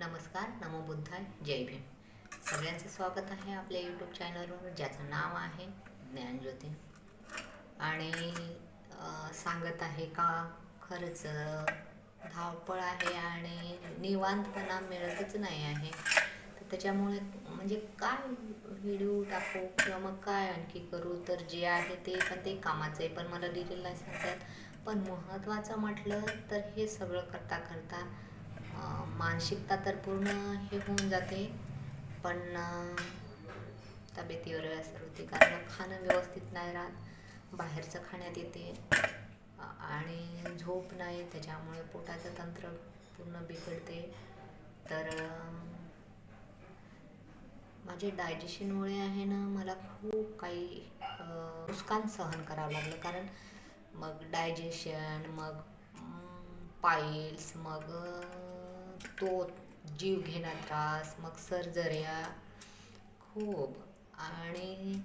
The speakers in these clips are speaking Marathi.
नमस्कार नमो बुद्धाय जय भीम. सगळ्यांचं स्वागत आहे आपल्या यूट्यूब चॅनलवर ज्याचं नाव आहे ज्ञानज्योती. आणि सांगत आहे का खरंच धावपळ आहे आणि निवांतपणा मिळतच नाही आहे. तर त्याच्यामुळे म्हणजे काय व्हिडिओ टाकू किंवा मग काय आणखी करू? तर जे आहे ते पण ते कामाचं आहे पण मला डिटेल नाही सांगतात पण महत्त्वाचं म्हटलं तर हे सगळं करता करता मानसिकता तर पूर्ण हे होऊन जाते पण तब्येतीवर असर होते. कारण खाणं व्यवस्थित नाही राहत बाहेरचं खाण्यात येते आणि झोप नाही त्याच्यामुळे पोटाचं तंत्र पूर्ण बिघडते. तर माझे डायजेशनमुळे आहे ना मला खूप काही नुकसान सहन करावं लागलं. कारण मग डायजेशन मग पाईल्स मग तो जीव घेणा त्रास मग सर्जऱ्या खूप. आणि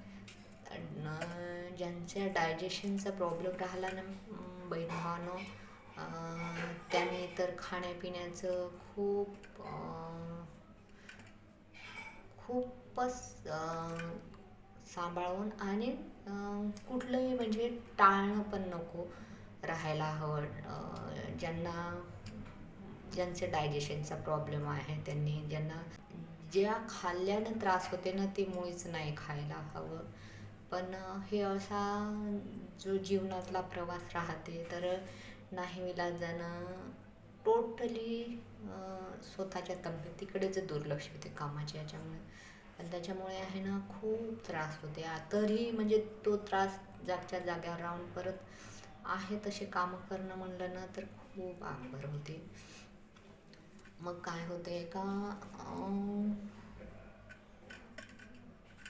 न- ज्यांच्या डायजेशनचा प्रॉब्लेम राहिला ना अं, बहीण भावानो त्यांनी तर खाण्यापिण्याचं खूप खूपच सांभाळून आणि कुठलंही म्हणजे टाळणं पण नको राहायला हवं. ज्यांना ज्यांचे डायजेशनचा प्रॉब्लेम आहे त्यांनी ज्यांना ज्या खाल्ल्यानं त्रास होते ना ते मुळीच नाही खायला हवं. पण हे असा जो जीवनातला प्रवास राहते तर नाही विलाजानं टोटली स्वतःच्या तब्येतीकडेच दुर्लक्ष होते कामाच्या याच्यामुळे. पण त्याच्यामुळे आहे ना खूप त्रास होते. तरी म्हणजे तो त्रास जागच्या जाग्यावर राहून परत आहे तसे कामं करणं म्हणलं ना तर खूप आंबर होते. मग काय होते का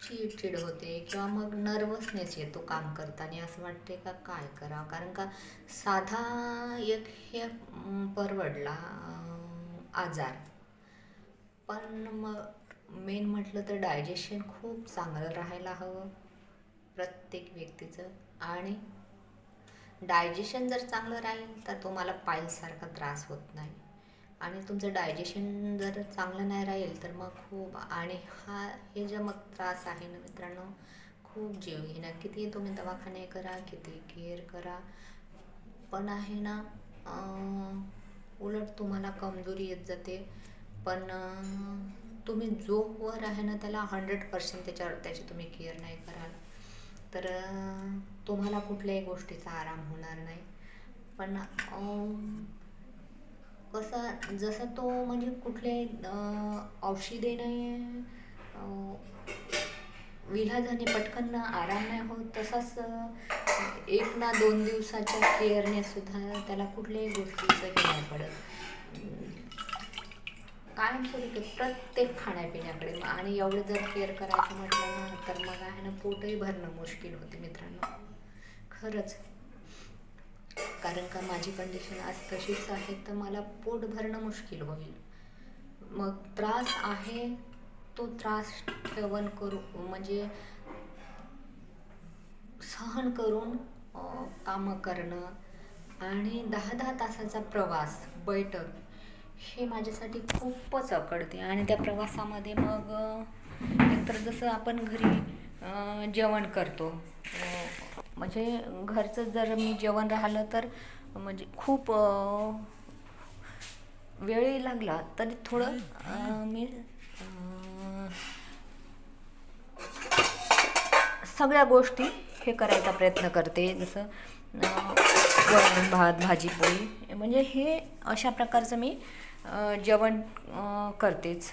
चिडचिड होते किंवा मग नर्वसनेस येतो काम करताना. असं वाटते का काय करावं? कारण का साधा एक हे परवडला आजार. पण मग मेन म्हटलं तर डायजेशन खूप चांगलं राहायला हवं प्रत्येक व्यक्तीचं. आणि डायजेशन जर चांगलं राहील तर तुम्हाला पायलसारखा त्रास होत नाही. आणि तुमचं डायजेशन जर चांगलं नाही राहील तर मग खूप आणि हा हे जे मग त्रास आहे ना मित्रांनो खूप जीव घेणं. किती तुम्ही दवाखाने करा किती केअर करा. पण आहे ना उलट तुम्हाला कमजोरी येत जाते. पण तुम्ही जोवर आहे ना त्याला हंड्रेड पर्सेंट त्याच्यावर त्याची तुम्ही केअर नाही कराल. तर तुम्हाला कुठल्याही गोष्टीचा आराम होणार नाही. पण कसं जसं तो म्हणजे कुठले औषधेने नाही विलाजाने पटकन आराम नाही होत तसाच एक ना दोन दिवसाच्या केअरने सुद्धा त्याला कुठल्याही गोष्टीचं हे नाही पडत. कायमस्वरूपी प्रत्येक खाण्यापिण्याकडे आणि एवढं जर केअर करायचं म्हटलं ना तर मग आहे ना पोटही भरणं मुश्किल होते मित्रांनो. खरंच. कारण का माझी कंडिशन आज तशीच आहे तर मला पोट भरणं मुश्किल होईल. मग त्रास आहे तो त्रास ठेवण करू म्हणजे सहन करून कामं करणं आणि दहा दहा तासाचा प्रवास बैठक हे माझ्यासाठी खूपच अकडते. आणि त्या प्रवासामध्ये मग एकतर जसं आपण घरी जेवण करतो म्हणजे घरचं जर मी जेवण राहिलं तर म्हणजे खूप वेळही लागला तरी थोडं मी सगळ्या गोष्टी हे करायचा प्रयत्न करते. जसं वरण भात भाजीपोळी म्हणजे हे अशा प्रकारचं मी जेवण करतेच.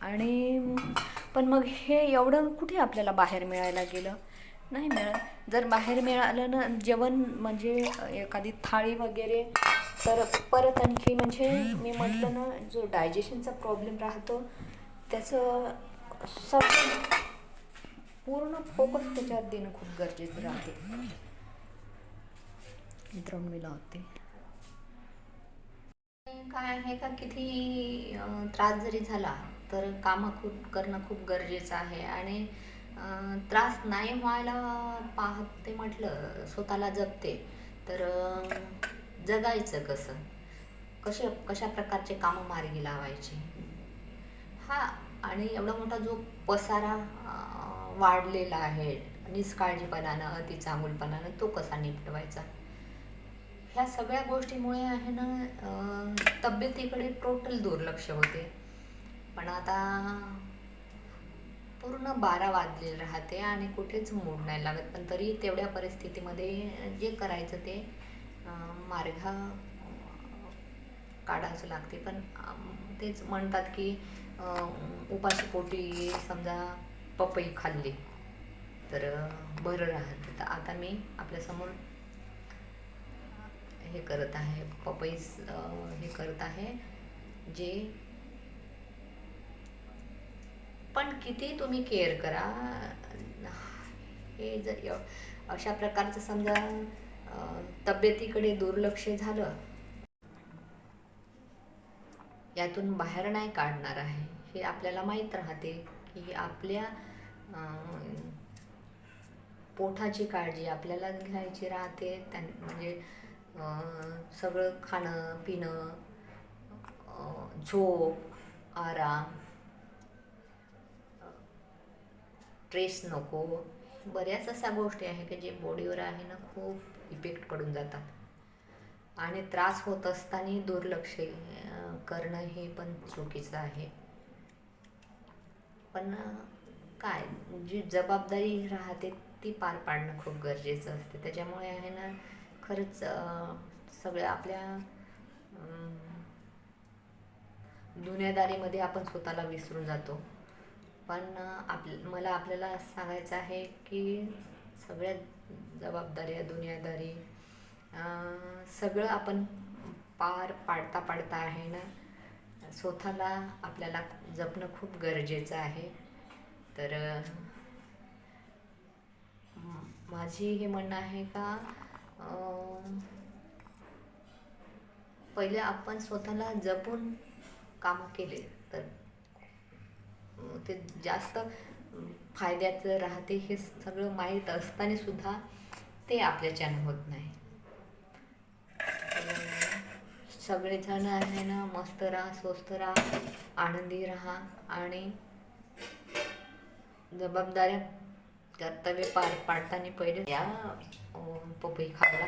आणि पण मग हे एवढं कुठे आपल्याला बाहेर मिळायला गेलं? नाही मिळत. जर बाहेर मिळालं ना जेवण म्हणजे एखादी थाळी वगैरे तर परत आणखी म्हणजे मी म्हटलं ना जो डायजेशनचा प्रॉब्लेम राहतो त्याचं सब पूर्ण फोकस त्याच्यात देणं खूप गरजेचं राहते. मित्रांनो मी लावते. काय आहे का किती त्रास जरी झाला तर कामं खूप करणं खूप गरजेचं आहे. आणि त्रास नाही व्हायला पाहते म्हटलं स्वतःला जपते. तर जगायचं कसं? कसे कशा प्रकारचे कामं मार्गी लावायचे? हा आणि एवढा मोठा जो पसारा वाढलेला आहे निष्काळजीपणानं अति चांगुलपणानं तो कसा निपटवायचा? ह्या सगळ्या गोष्टीमुळे आहे ना तब्येतीकडे टोटल दुर्लक्ष होते. पण आता बारा वाजले राहते आणि कुठेच मूड नाही लागत. पण तरी तेवढ्या परिस्थितीमध्ये जे करायचं ते मार्ग काढावंच लागते. पण तेच म्हणतात की अं, उपाशीपोटी समजा पपई खाल्ली तर बरं राहतं. तर आता मी आपल्यासमोर हे करत आहे पपईस हे करत आहे जे पण किती तुम्ही केअर करा. हे जर अशा प्रकारचं समजा तब्येतीकडे दुर्लक्ष झालं यातून बाहेर नाही काढणार आहे. हे आपल्याला माहीत राहते की आपल्या पोठाची पोटाची काळजी आपल्याला घ्यायची राहते. त्यां म्हणजे सगळं खाणं पिणं झोप आराम स्ट्रेस नको. बऱ्याच अशा गोष्टी आहे की जे बॉडीवर आहे ना खूप इफेक्ट पडून जातात. आणि त्रास होत असताना दुर्लक्ष करणं हे पण चुकीचं आहे. पण काय जी जबाबदारी राहते ती पार पाडणं खूप गरजेचं असते. त्याच्यामुळे आहे ना खरंच सगळं सगळ्या आपल्या दुनियादारीमध्ये आपण स्वतःला विसरून जातो. पण आप मला आपल्याला सांगायचं आहे की सगळ्या जबाबदाऱ्या दुनियादारी. सगळं आपण पार पाडता पाडता आहे ना? स्वतःला आपल्याला जपणं खूप गरजेचं आहे. तर माझी हे म्हणणं आहे का पहिले आपण स्वतःला जपून कामं केले तर ते जास्त फायद्याचं राहते हे सगळं माहीत असताना सुद्धा ते आपल्याच्यानं होत नाही. सगळेजण आहे ना मस्त राहा स्वस्त राहा आनंदी राहा आणि जबाबदाऱ्या कर्तव्य पार पाडताना पहिले या पपई खावला